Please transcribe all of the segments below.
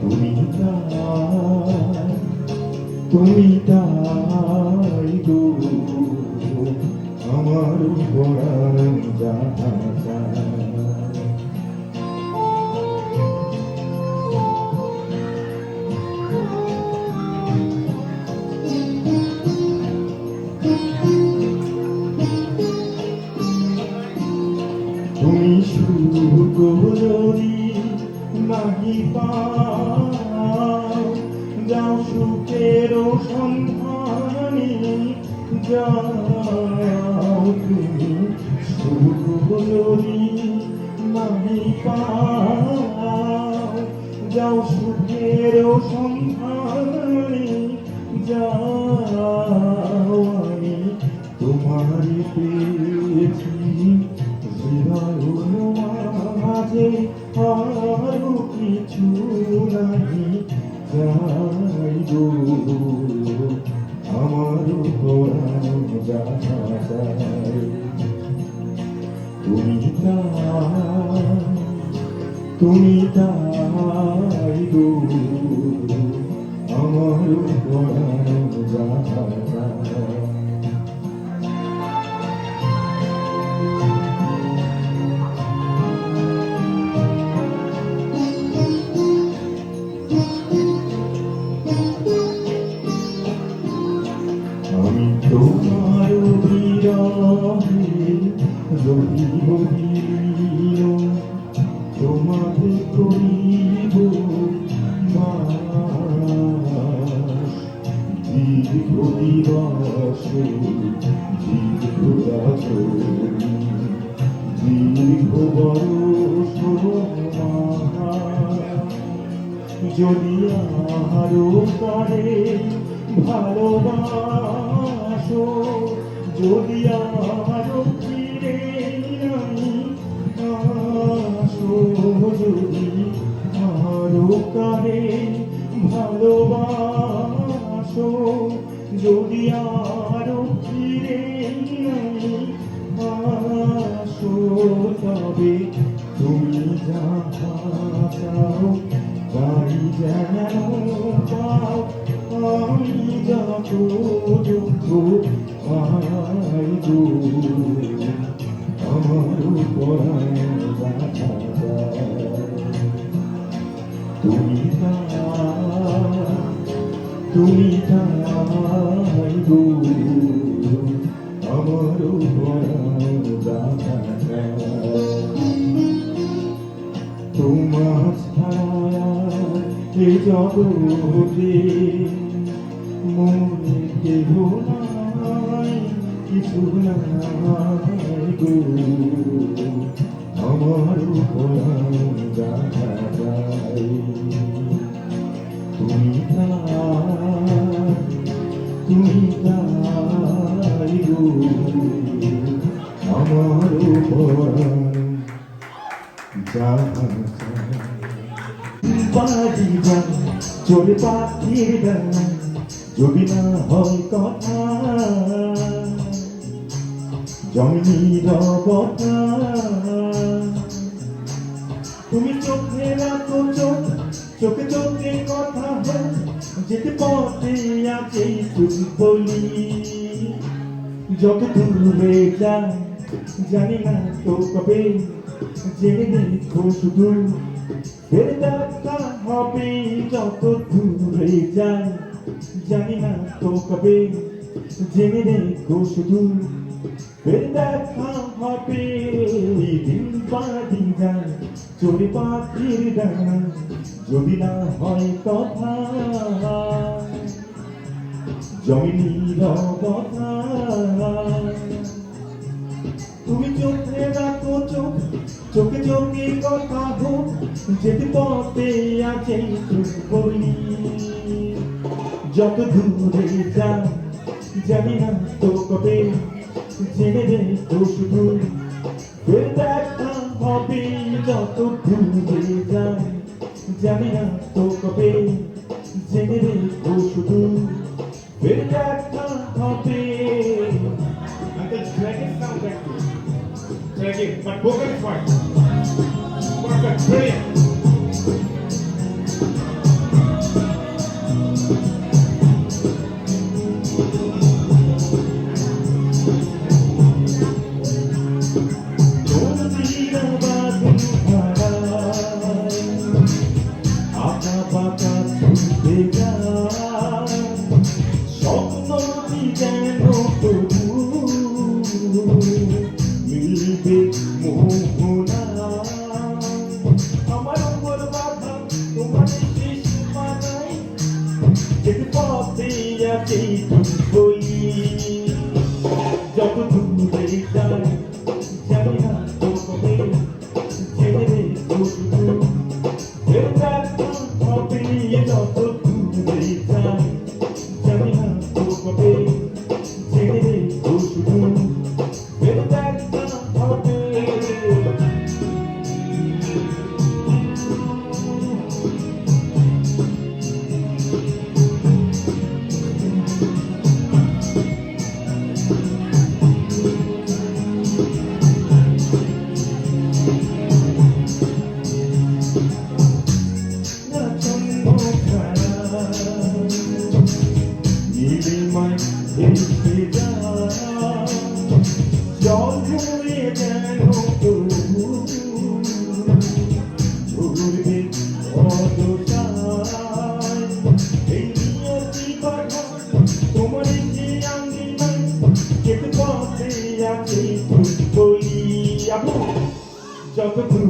তুমি তুমি তাই গো আমার পরাণ যায় তুমি সুগরি নাহি পাও যাও, সুখের সন্ধানে যাও তুমি সুগরি নাহি পাও যাও সুখের সন্ধানে যাও, আমি তোমার পেয়েছি যাই গো আমার তুমি তুমি তাই গো আমার যায় তোমাকে করিব দীর্ঘ দিবস দীর্ঘ রাত্রি দীর্ঘ বরষ যদি আরও পারে ভালোবাসো। যদি আরও যদি আরও কারে ভালোবাসো। যদি আরও ফিরে আসো, তবে তুমি যা চাও তাই যেন পাও। আমি যত তোমার ছায়া এ জগতে মনে কেহ নাই, কিছু নাই গো। আমার তুমি তুমি তাই গো। আমার পরাণ যান চলে পাখির গান যদি না হয় কথা জমি রবতা। তুমি চোখে রাখো চোখ, চোখে চোখে কথা হোক যেতে পথে আছে তুমি বলি। যত দূরে যায়, জানি না তো কবে জেনে দেখো শুধু ফের দেখা হবে যত দূরে যায় জানি না তো কবে, জেনে দেখো শুধু দেখা হবে। দিন দিন যায় চোরে পাখির ডানা, যদি না হয় কথা। জমি কথা। তুমি চোখে রাখো চোখ চোখে যেতে পথে আছে বলি যত দূরে যাই জানি না তো কবে জেনে রে তো শুধু দেখা হবে যত দূরে যাই জানি না তো কবে জেনে রে তো শুধু দেখা হবে. Drag it, but vocal is fine. যেতে পথে আছে বলি যত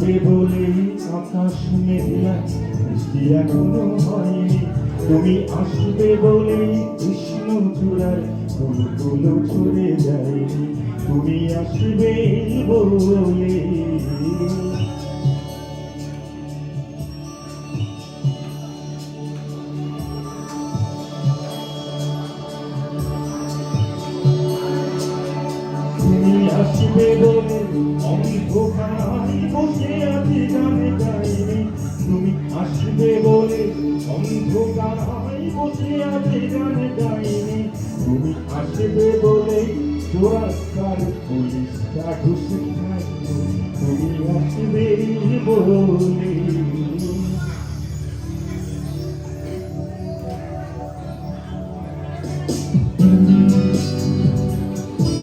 আসবে বলে আকাশ মেঘলা বৃষ্টি এখনও হয়নি তুমি আসবে বলে কৃষ্ণ চূড়ায় ফুলগুলো ছড়ে যায়নি। তুমি আসবে বলে। তুমি আসবে বলে অন্ধকার বসে আছি গানে গাইনি। তুমি আসবে বলে আমি অন্ধকার বসে আছি গানে গাইনি। তুমি আসবে বলে চোরাস্তার পুলিশটা ঘুষে খাইনি। তুমি আসবে বলে